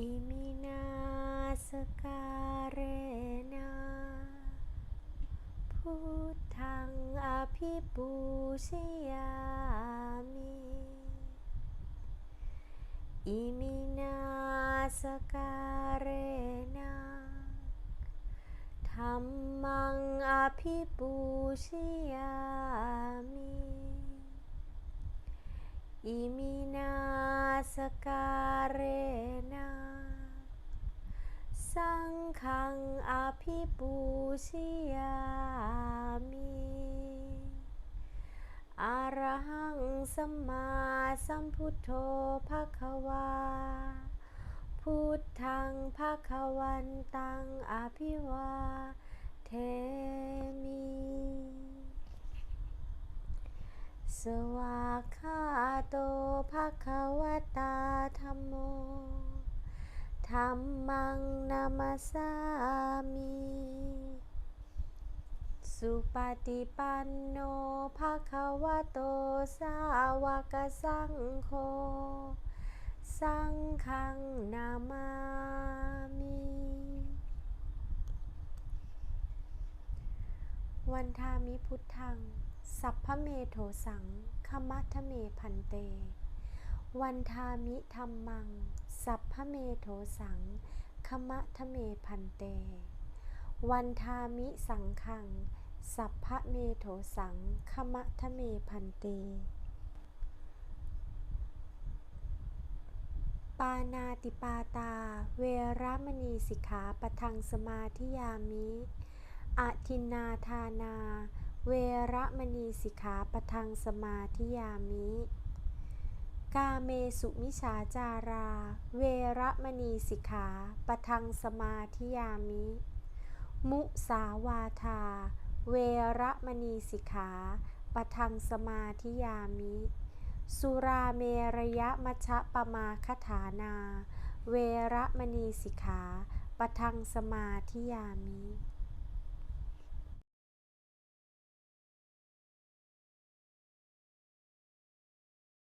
อิมินาสการเรนะพุทธังอภิปูชยามิอิมินาสการเรนะธัมมังอภิปูชยามิอิมินาสการเรนะสังฆัง อภิปูชยามิอะระหังสัมมาสัมพุทโธภะคะวา พุทธังภะคะวันตังอภิวาเทมิ สวากขาโตภะคะวตาธัมโม ธัมมังนามัสามิ สุปฏิปันโนภะคะวะโตสาวกสังโฆ สังฆังนามามิ วันทามิพุทธัง สัพพเมโทสังคมัทเมพันเต วันทามิธรรมัง สัพพะเมโทสังคมะทะเมพันเต วันทามิสังขัง สัพพะเมโทสังคมะทะเมพันเต ปานาติปาตา เวรมณีสิกขาปทังสมาธิยามิอทินนาทานา เวระมณีสิกขาปทังสมาธิยามิ กาเมสุมิฉาจารา เวระมณีสิกขาปทังสมาธิยามิ มุสาวาทา เวระมณีสิกขาปทังสมาธิยามิ สุราเมรยมัชะปมาคฐานา เวระมณีสิกขาปทังสมาธิยามิ